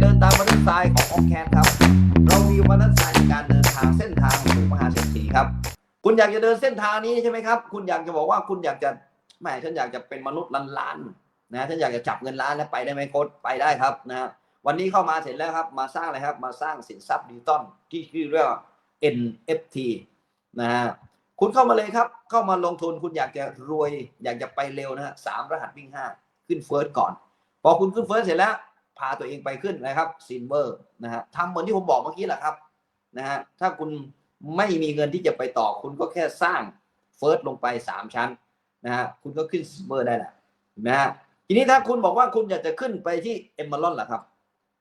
เดินตามมอเตอร์ไซค์ของอองแคนครับ เรามีมอเตอร์ไซค์ในการเดินทางเส้นทางสู่มหาเศรษฐีครับ คุณอยากจะเดินเส้นทางนี้ใช่ไหมครับ คุณอยากจะบอกว่าคุณอยากจะแหมฉันอยากจะเป็นมนุษย์ล้านล้านๆนะฉันอยากจะจับเงินล้านแล้วไปได้ไหมโค้ดไปได้ครับนะฮะวันนี้เข้ามาเสร็จแล้วครับ มาสร้างอะไรครับ มาสร้างสินทรัพย์ดิจิตอลที่ชื่อเรียกว่า NFT นะฮะคุณเข้ามาเลยครับ เข้ามาลงทุนคุณอยากจะรวย อยากจะไปเร็วนะฮะสามรหัสวิ่งห้าขึ้นเฟิร์สก่อน พอคุณขึ้นเฟิร์สเสร็จแล้วาตัวเองไปขึ้นนะครับซินเวอร์นะฮะทำเหมือนที่ผมบอกเมื่อกี้แหละครับนะฮะถ้าคุณไม่มีเงินที่จะไปต่อ คุณก็แค่สร้างเฟิร์สลงไปสามชั้นนะฮะคุณก็ขึ้นซินเวอร์ได้แหละนะฮะทีนี้ถ้าคุณบอกว่าคุณอยากจะขึ้นไปที่เอมเมอรอนล่ะครับ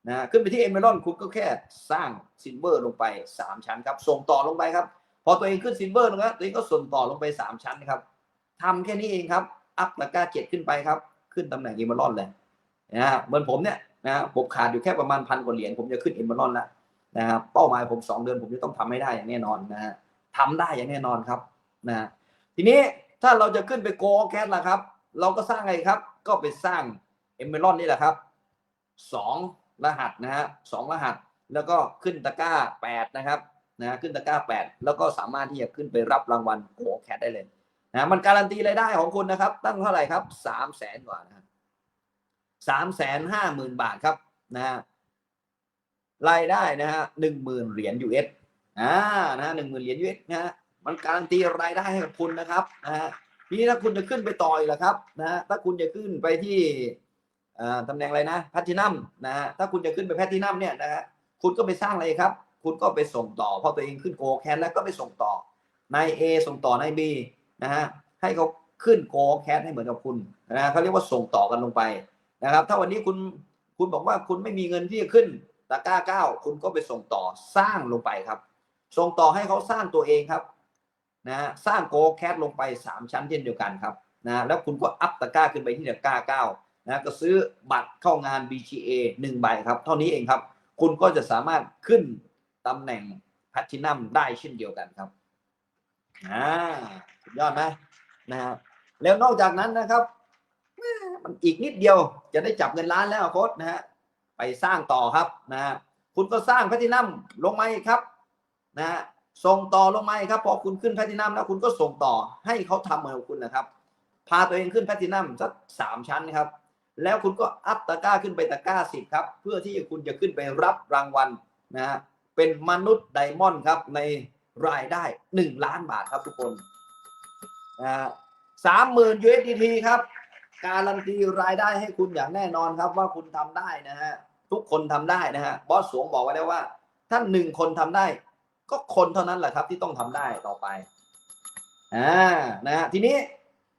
นะขึ้นไปที่เอมเมอรอนคุณก็แค่สร้างซินเวอร์ลงไปสามชั้นครับ ส่งต่อลงไปครับ พอตัวเองขึ้นซินเวอร์ลงแล้วตัวเองก็ส่งต่อลงไปสามชั้นครับทำแค่นี้เองครับอัพตะก้าเจ็ดขึ้นไปครับ ขึ้นตำแหน่งเอมเมอรอนเลยนะฮะเหมือนผมเนี่ย นะผมขาดอยู่แค่ประมาณพันกว่าเหรียญผมจะขึ้นเอ็มบอรอนแล้วนะครับเป้าหมายผมสองเดือนผมจะต้องทำให้ได้อย่างแน่นอนนะฮะทำได้อย่างแน่นอนครับนะทีนี้ถ้าเราจะขึ้นไปโกแคสล่ะครับ เราก็สร้างอะไรครับ ก็ไปสร้างเอ็มเบอรอนนี่แหละครับสองรหัสนะฮะสองรหัสแล้วก็ขึ้นตะกร้าแปดนะครับนะขึ้นตะกร้าแปดแล้วก็สามารถที่จะขึ้นไปรับรางวัลโกแคสได้เลยนะมันการันตีรายได้ของคุณนะครับ ตั้งเท่าไหร่ครับสามแสนกว่านะครับ สามแสนห้าหมื่นบาทครับนะฮะรายได้นะฮะหนึ่งหมื่นเหรียญ US อ่านะฮะหนึ่งหมื่นเหรียญ US นะฮะมันการันตีรายได้ให้กับคุณนะครับนะฮะทีนี้ถ้าคุณจะขึ้นไปต่อยล่ะครับนะฮะถ้าคุณจะขึ้นไปที่ตำแหน่งอะไรนะแพทินัมนะฮะถ้าคุณจะขึ้นไปแพทินัมเนี่ยนะฮะคุณก็ไปสร้างอะไรครับ คุณก็ไปส่งต่อเพราะตัวเองขึ้นโกแคนแล้วก็ไปส่งต่อนาย A ส่งต่อนาย B นะฮะให้เขาขึ้นโกแคสให้เหมือนกับคุณนะฮะเขาเรียกว่าส่งต่อกันลงไป นะครับ ถ้าวันนี้คุณคุณบอกว่าคุณไม่มีเงินที่จะขึ้นตะก้าเก้าคุณก็ไปส่งต่อสร้างลงไปครับ ส่งต่อให้เขาสร้างตัวเองครับนะฮะสร้างโกแคสลงไปสามชั้นเช่นเดียวกันครับนะแล้วคุณก็อัพตะก้าขึ้นไปที่ตะก้าเก้านะก็ซื้อบัตรเข้างาน BGA หนึ่งใบครับ เท่านี้เองครับ คุณก็จะสามารถขึ้นตำแหน่งแพทินัมได้เช่นเดียวกันครับอ่ายอดไหมนะฮะแล้วนอกจากนั้นนะครับ มันอีกนิดเดียวจะได้จับเงินล้านแล้วโค้ดนะฮะไปสร้างต่อครับนะฮะคุณก็สร้างแพทินัมลงมาครับนะฮะส่งต่อลงมาครับพอคุณขึ้นแพทินัมแล้วคุณก็ส่งต่อให้เขาทำเหมือนคุณนะครับ พาตัวเองขึ้นแพทินัมสักสามชั้นครับ แล้วคุณก็อัพตะกร้าขึ้นไปตะกร้าสิบครับ เพื่อที่คุณจะขึ้นไปรับรางวัลนะฮะเป็นมนุษย์ไดมอนด์ครับในรายได้หนึ่งล้านบาทครับทุกคนนะฮะสามหมื่น USDT ครับ การันตีรายได้ให้คุณอย่างแน่นอนครับว่าคุณทำได้นะฮะทุกคนทำได้นะฮะบอสสวงบอกไว้แล้วว่าถ้าหนึ่งคนทำได้ ก็คนเท่านั้นแหละครับ ที่ต้องทำได้ต่อไปอ่านะฮะทีนี้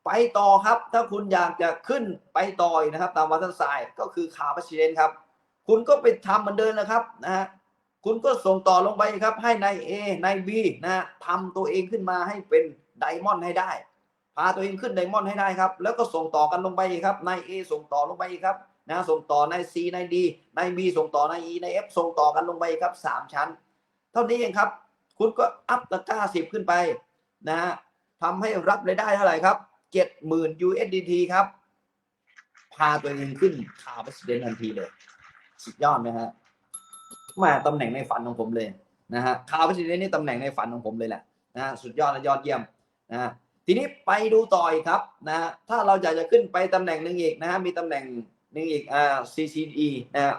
ไปต่อครับ ถ้าคุณอยากจะขึ้นไปต่อยนะครับ ตามวัตถุทรายก็คือคาร์บอนเดนครับ คุณก็ไปทำเหมือนเดิมนะครับนะฮะคุณก็ส่งต่อลงไปครับ ให้นายเอนายบีนะฮะทำตัวเองขึ้นมาให้เป็นไดมอนด์ให้ได้ พาตัวเองขึ้นไดมอนด์ให้ได้ครับ แล้วก็ส่งต่อกันลงไปครับนายเอส่งต่อลงไปครับนะส่งต่อนายซีนายดีนายบีส่งต่อนายอีนายเอฟส่งต่อกันลงไปครับสามชั้น เท่านี้เองครับ คุณก็อัพตะก้าสิบขึ้นไปนะฮะทำให้รับรายได้เท่าไหร่ครับเจ็ดหมื่น USDT ครับ พาตัวเองขึ้นคาร์บอนเดนทันทีเลย สุดยอดนะฮะมาตำแหน่งในฝันของผมเลยนะฮะคาร์บอนเดนนี่ตำแหน่งในฝันของผมเลยแหละนะฮะสุดยอดและยอดเยี่ยมนะฮะ ทีนี้ไปดูต่ออีกครับนะฮะถ้าเราอยากจะขึ้นไปตำแหน่งหนึ่งอีกนะฮะมีตำแหน่งหนึ่งอีกอ่า CCD นะฮะ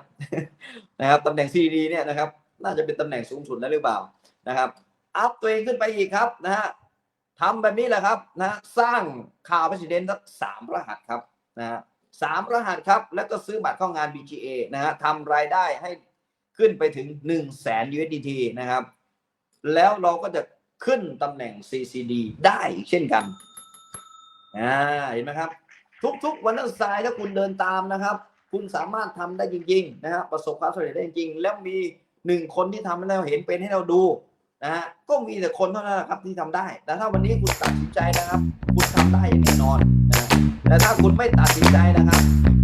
นะครับตำแหน่ง CCD เนี่ยนะครับ น่าจะเป็นตำแหน่งสูงสุดแล้วหรือเปล่านะครับ อัพตัวเองขึ้นไปอีกครับนะฮะทำแบบนี้แหละครับนะฮะสร้างคาร์บอนเดนสักสามรหัสครับนะฮะสามรหัสครับ แล้วก็ซื้อบัตรเข้างาน BGA นะฮะทำรายได้ให้ขึ้นไปถึง1 0 0 0 0แสน USDT นะครับ แล้วเราก็จะ ขึ้นตำแหน่ง CCD ได้อีกเช่นกันอ่าเห็นไหมครับ ทุกๆวันนั้นสายถ้าคุณเดินตามนะครับ คุณสามารถทำได้จริง ๆ นะฮะประสบความสำเร็จได้จริงๆแล้วมีหนึ่งคนที่ทำให้เราเห็นเป็นให้เราดูนะฮะก็มีแต่คนเท่านั้นนะครับที่ทำได้ แต่ถ้าวันนี้คุณตัดสินใจนะครับ คุณทำได้อย่างแน่นอนนะแต่ถ้าคุณไม่ตัดสินใจนะครับ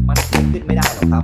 มันเกิดขึ้นไม่ได้หรอกครับ